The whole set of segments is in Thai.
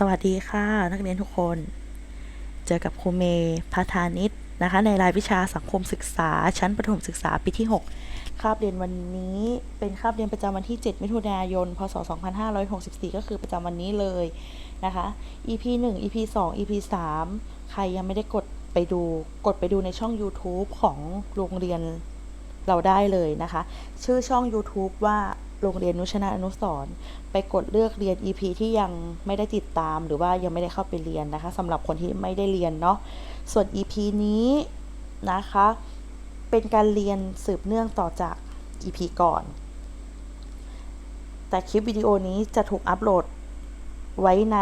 สวัสดีค่ะ นักเรียนทุกคน เจอกับครูเมย์พัฒานิตนะคะ ในรายวิชาสังคมศึกษา ชั้นประถมศึกษาปีที่ 6 คาบเรียนวันนี้เป็นคาบเรียนประจำวันที่ 7 มิถุนายน พศ 2564 ก็คือประจำวันนี้เลยนะคะ EP 1 EP 2 EP 3 ใครยังไม่ได้กดไปดู กดไปดูในช่อง YouTube ของโรงเรียนเราได้เลยนะคะ ชื่อช่อง YouTube ว่า โรงเรียนนุชนาอนุสรไปกดเลือกเรียน EP ที่ยังไม่ได้ติดตาม หรือว่ายังไม่ได้เข้าไปเรียนนะคะสำหรับคนที่ไม่ได้เรียนเนาะส่วน EP นี้นะคะ เป็นการเรียนสืบเนื่องต่อจาก EP ก่อน แต่คลิปวิดีโอนี้จะถูกอัปโหลดไว้ใน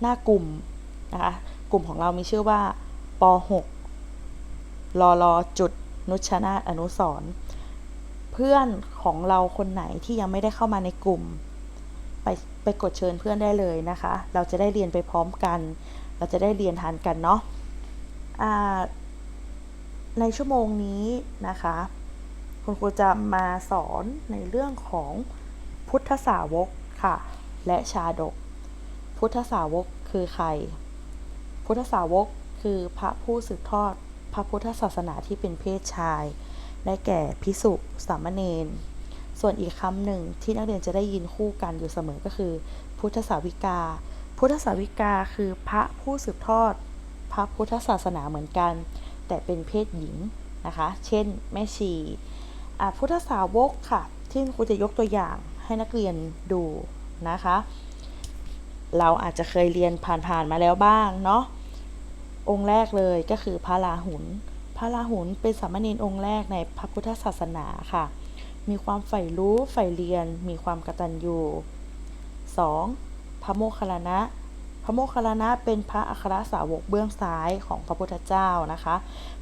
หน้ากลุ่มนะคะกลุ่มของเรามีชื่อว่าป .6 รอรอจุดนุชนาอนุสรณ์ พื่อนของเราคนไหนที่ยังไม่ได้เข้ามาในกลุ่ม ไปไปกดเชิญเพื่อนได้เลยนะคะ เราจะได้เรียนไปพร้อมกัน เราจะได้เรียนทานกันเนาะในชั่วโมงนี้นะคะ คุณครูจะมาสอนในเรื่องของพุทธสาวกค่ะ และชาดก พุทธสาวกคือใคร พุทธสาวกคือพระผู้สืบทอดพระพุทธศาสนาที่เป็นเพศชาย ได้แก่พิสุสามเณรส่วนอีกคำหนึ่งที่นักเรียนจะได้ยินคู่กันอยู่เสมอก็คือ พุทธสาวิกา พุทธสาวิกาคือพระผู้สืบทอด พระพุทธศาสนาเหมือนกัน แต่เป็นเพศหญิงนะคะ เช่น แม่ชีอะพุทธสาวกค่ะ ที่ครูจะยกตัวอย่างให้นักเรียนดูนะคะ เราอาจจะเคยเรียนผ่านๆมาแล้วบ้างเนาะองค์แรกเลยก็คือพระราหุล พระราหุลเป็นสามเณรองค์แรกในพระพุทธศาสนาค่ะ มีความใฝ่รู้ใฝ่เรียน มีความกตัญญู 2. พระโมคคัลลานะ พระโมคคัลลานะเป็นพระอัครสาวกเบื้องซ้ายของพระพุทธเจ้านะคะ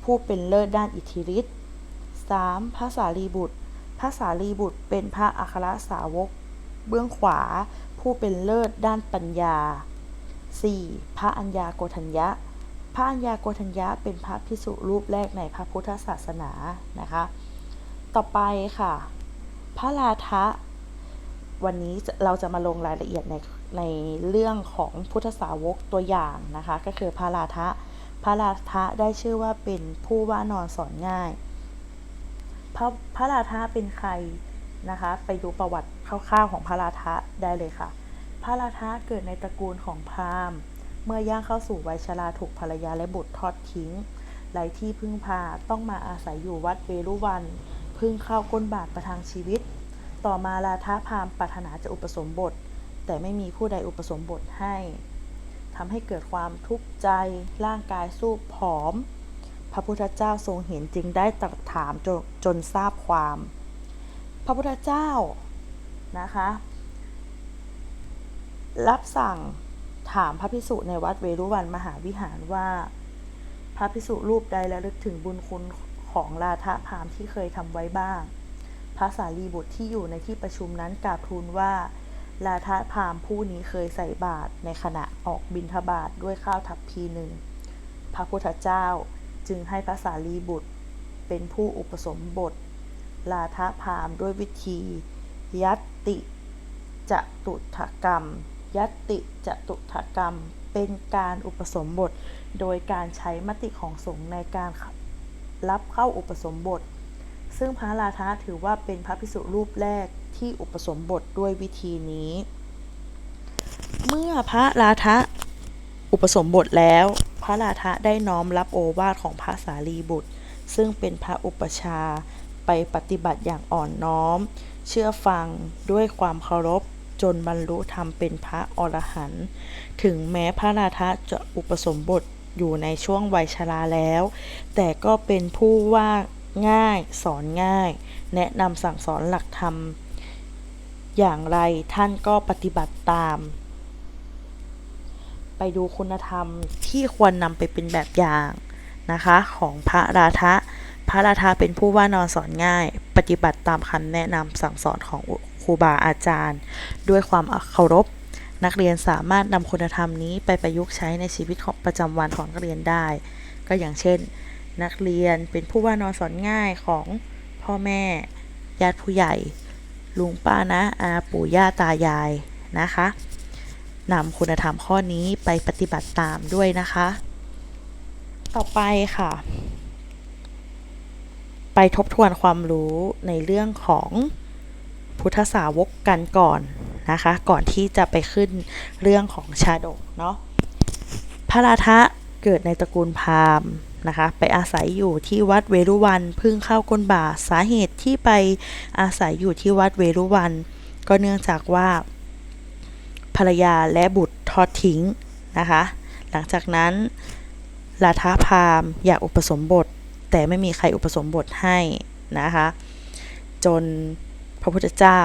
ผู้เป็นเลิศด้านอิทธิฤทธิ์ 3. พระสารีบุตร พระสารีบุตรเป็นพระอัครสาวกเบื้องขวา ผู้เป็นเลิศด้านปัญญา 4. พระอัญญาโกฏัญญะ พระัญญาโกฏัญญะเป็นพระพิสุรูปแรกในพระพุทธศาสนานะคะ ต่อไปค่ะ พระลาทะวันนี้เราจะมาลงรายละเอียดในในเรื่องของพุทธสาวกตัวอย่างนะคะ ก็คือพระลาทะพระลาทะได้ชื่อว่าเป็นผู้ว่านอนสอนง่าย พระพระลาทะเป็นใครนะคะ ไปดูประวัติคร่าวๆของพระลาทะได้เลยค่ะ พระลาทะเกิดในตระกูลของพราหมณ์ เมื่อย่างเข้าสู่วัยชราถูกภรรยาและบุตรทอดทิ้งไร้ที่พึ่งพาต้องมาอาศัยอยู่วัดเวรุวัน พึ่งเข้าก้นบาทประทังชีวิต ต่อมาลาทะพามปรารถนาจะอุปสมบท แต่ไม่มีผู้ใดอุปสมบทให้ทำให้เกิดความทุกข์ใจร่างกายสู้ผอม พระพุทธเจ้าทรงเห็นจึงได้ตรัสถามจจนทราบความ พระพุทธเจ้านะคะ รับสั่ง ถามพระพิสุในวัดเวรุวันมหาวิหารว่า พระพิสุรูปใดระลึกถึงบุญคุณของลาทะพามที่เคยทำไว้บ้าง พระสารีบุตรที่อยู่ในที่ประชุมนั้นกราบทูลว่าลาทะพามผู้นี้เคยใส่บาตรในขณะออกบิณฑบาตด้วยข้าวทัพพีหนึ่ง พระพุทธเจ้าจึงให้พระสารีบุตรเป็นผู้อุปสมบทลาทะพามด้วยวิธี ยัตติจะตุถกรรม ยัตติจตุถกรรม เป็นการอุปสมบท โดยการใช้มติของสงฆ์ในการรับเข้าอุปสมบท ซึ่งพระลาทะถือว่าเป็นพระภิกษุรูปแรกที่อุปสมบทด้วยวิธีนี้ เมื่อพระลาทะอุปสมบทแล้ว พระลาทะได้น้อมรับโอวาทของพระสารีบุตร ซึ่งเป็นพระอุปชาไปปฏิบัติอย่างอ่อนน้อม เชื่อฟังด้วยความเคารพ จนบรรลุธรรมเป็นพระอรหันต์ถึงแม้พระราทะจะอุปสมบทอยู่ในช่วงวัยชราแล้ว แต่ก็เป็นผู้ว่าง่ายสอนง่าย แนะนำสั่งสอนหลักธรรม อย่างไรท่านก็ปฏิบัติตาม ไปดูคุณธรรมที่ควรนำไปเป็นแบบอย่างนะคะของพระราทะพระราทะเป็นผู้ว่านอนสอนง่าย ปฏิบัติตามคำแนะนำสั่งสอนของ รูบาอาจารย์ ด้วยความเคารพ นักเรียนสามารถนำคุณธรรมนี้ไปประยุกต์ใช้ในชีวิตของประจำวันของนักเรียนได้ ก็อย่างเช่น นักเรียนเป็นผู้ว่านอนสอนง่ายของพ่อแม่ญาติผู้ใหญ่ ลุงป้านะอาปู่ย่าตายายนะคะนำคุณธรรมข้อนี้ไปปฏิบัติตามด้วยนะคะ ต่อไปค่ะ ไปทบทวนความรู้ในเรื่องของ พุทธสาวกกันก่อนนะคะ ก่อนที่จะไปขึ้นเรื่องของชาดกเนาะพระราทะเกิดในตระกูลพราหมณ์นะคะไปอาศัยอยู่ที่วัดเวรุวันพึ่งเข้าก้นบาสาเหตุที่ไปอาศัยอยู่ที่วัดเวรุวัน ก็เนื่องจากว่า ภรรยาและบุตรทอดทิ้งนะคะ หลังจากนั้นลาทาพราหมณ์อยากอุปสมบท แต่ไม่มีใครอุปสมบทให้นะคะ จน ระพุทธเจ้า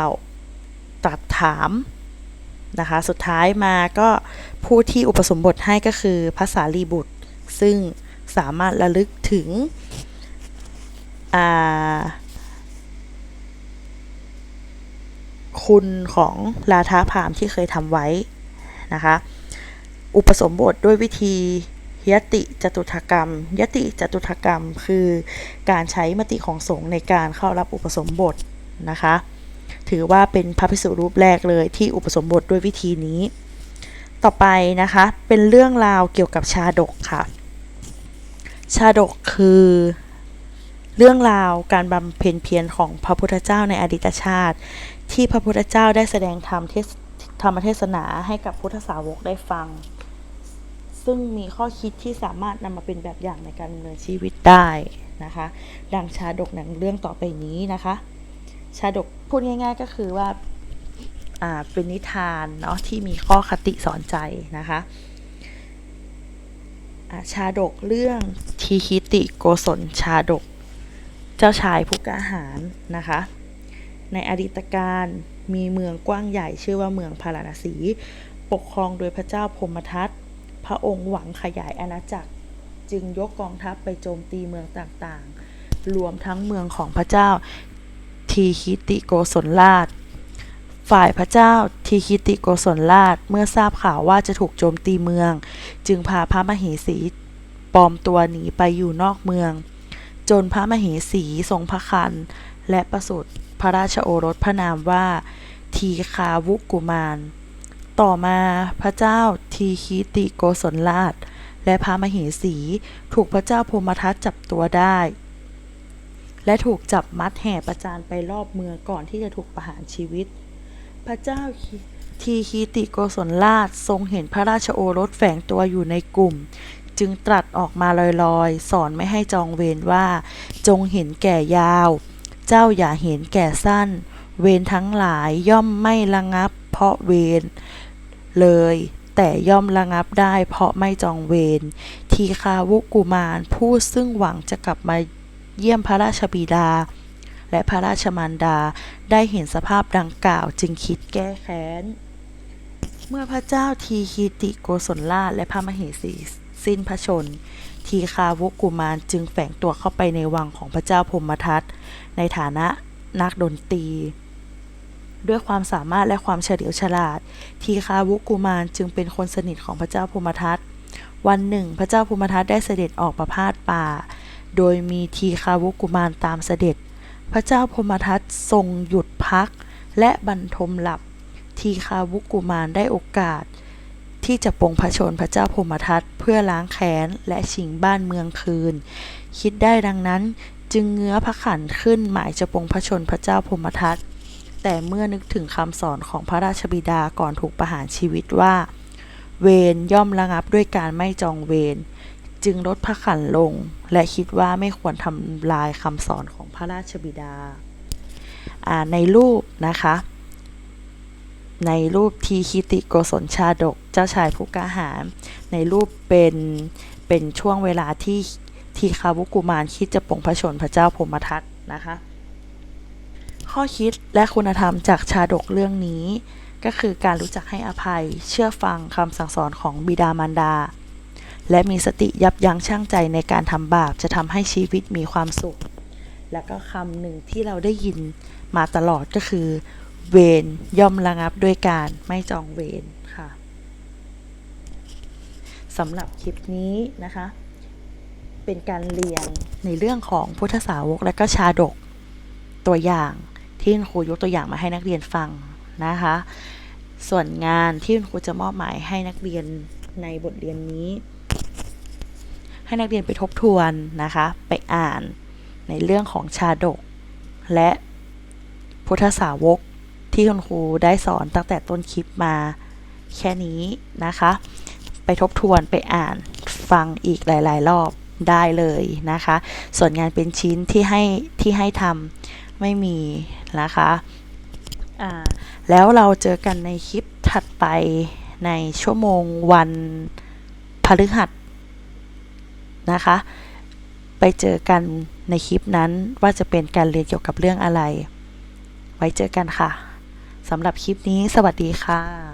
ตรัสถามนะคะ สุดท้ายมาก็ผู้ที่อุปสมบทให้ก็คือพระสารีบุตร ซึ่งสามารถระลึกถึงคุณของลาทาพามที่เคยทำไว้นะคะ อุปสมบทด้วยวิธียติจตุถกรรม ยติจตุถกรรมคือการใช้มติของสงฆ์ในการเข้ารับอุปสมบทนะคะ ถือว่าเป็นพระภิกษุรูปแรกเลยที่อุปสมบทด้วยวิธีนี้ ต่อไปนะคะ เป็นเรื่องราวเกี่ยวกับชาดกค่ะ ชาดกคือเรื่องราวการบำเพ็ญเพียรของพระพุทธเจ้าในอดีตชาติ ที่พระพุทธเจ้าได้แสดงธรรมเทศธรรมเทศนาให้กับพุทธสาวกได้ฟัง ซึ่งมีข้อคิดที่สามารถนำมาเป็นแบบอย่างในการดำเนินชีวิตได้นะคะ ดังชาดกหนังเรื่องต่อไปนี้นะคะ ชาดกพูดง่าย ๆ ก็คือว่าอ่าเป็นนิทานเนาะที่มีข้อคติสอนใจนะคะาชาดกเรื่องทีคิติโกศลชาดก เจ้าชายผู้กล้าหาญนะคะ ในอดีตการมีเมืองกว้างใหญ่ชื่อว่าเมืองพาราณสี ปกครองโดยพระเจ้าพมทัตพระองค์หวังขยายอาณาจักร จึงยกกองทัพไปโจมตีเมืองต่างๆ รวมทั้งเมืองของพระเจ้า ทีคิติโกศลราช ฝ่ายพระเจ้าทีคิติโกศลราชเมื่อทราบข่าวว่าจะถูกโจมตีเมือง จึงพาพระมเหสีปลอมตัวหนีไปอยู่นอกเมือง จนพระมเหสีทรงพระคัน และประสูติพระราชโอรสพระนามว่า ทีคาวุกุมาร ต่อมาพระเจ้าทีคิติโกศลราช และพระมเหสีถูกพระเจ้าพรมทัตจับตัวได้ และถูกจับมัดแห่ประจานไปรอบเมืองก่อนที่จะถูกประหารชีวิต พระเจ้าทีคิติโกศลราชทรงเห็นพระราชโอรสแฝงตัวอยู่ในกลุ่ม จึงตรัสออกมาลอยๆ สอนไม่ให้จองเวรว่า จงเห็นแก่ยาว เจ้าอย่าเห็นแก่สั้น เวรทั้งหลายย่อมไม่ระงับ เพราะเวรเลย แต่ย่อมระงับได้ เพราะไม่จองเวรทีคาวุกุมารผู้ซึ่งหวังจะกลับมา เยี่ยมพระราชบิดา และพระราชมารดาได้เห็นสภาพดังกล่าวจึงคิดแก้แค้น เมื่อพระเจ้าทีคีติโกศลราชและพระมเหสีสิ้นพระชน ทีคาวุกุมารจึงแฝงตัวเข้าไปในวังของพระเจ้าพรมทัตในฐานะนักดนตรี ด้วยความสามารถและความเฉลียวฉลาด ทีคาวุกุมารจึงเป็นคนสนิทของพระเจ้าพรมทัตวันหนึ่ง พระเจ้าพรมทัตได้เสด็จออกประพาสป่า โดยมีทีคาวุกุมารตามเสด็จ พระเจ้าพรหมทัตทรงหยุดพักและบรรทมหลับ ทีคาวุกุมารได้โอกาส ที่จะปงพระชนพระเจ้าพรหมทัตเพื่อล้างแค้นและชิงบ้านเมืองคืน คิดได้ดังนั้นจึงเงื้อพระขันขึ้นหมายจะปงพระชนพระเจ้าพรหมทัตแต่เมื่อนึกถึงคำสอนของพระราชบิดาก่อนถูกประหารชีวิตว่า เวรย่อมระงับด้วยการไม่จองเวร จึงลดพระขันลง และคิดว่าไม่ควรทำลายคำสอนของพระราชบิดา ในรูปนะคะ ในรูปทีคิติโกศลชาดกเจ้าชายผู้กาหาญในรูปเป็นเป็นช่วงเวลาที่ทีคาวุกุมารคิดจะปลงพระชนพระเจ้าพมทัตนะคะ ข้อคิดและคุณธรรมจากชาดกเรื่องนี้ ก็คือการรู้จักให้อภัยเชื่อฟังคำสั่งสอนของบิดามารดา และมีสติยับยั้งชั่งใจในการทำบาปจะทำให้ชีวิตมีความสุข และก็คำหนึ่งที่เราได้ยินมาตลอดก็คือ เวรย่อมระงับด้วยการไม่จองเวรค่ะสำหรับคลิปนี้นะคะ เป็นการเรียนในเรื่องของพุทธสาวกและก็ชาดกตัวอย่างที่คุณครูยกตัวอย่างมาให้นักเรียนฟังนะคะ ส่วนงานที่คุณครูจะมอบหมายให้นักเรียนในบทเรียนนี้ ให้นักเรียนไปทบทวนนะคะ ไปอ่านในเรื่องของชาดก และพุทธสาวกที่คุณครูได้สอนตั้งแต่ต้นคลิปมาแค่นี้นะคะ ไปทบทวนไปอ่านฟังอีกหลาย ๆ รอบได้เลยนะคะ ส่วนงานเป็นชิ้นที่ให้ที่ให้ทำไม่มีนะคะแล้วเราเจอกันในคลิปถัดไปในชั่วโมงวันพฤหัส นะคะ ไปเจอกันในคลิปนั้นว่าจะเป็นการเรียนเกี่ยวกับเรื่องอะไร ไว้เจอกันค่ะสำหรับคลิปนี้สวัสดีค่ะ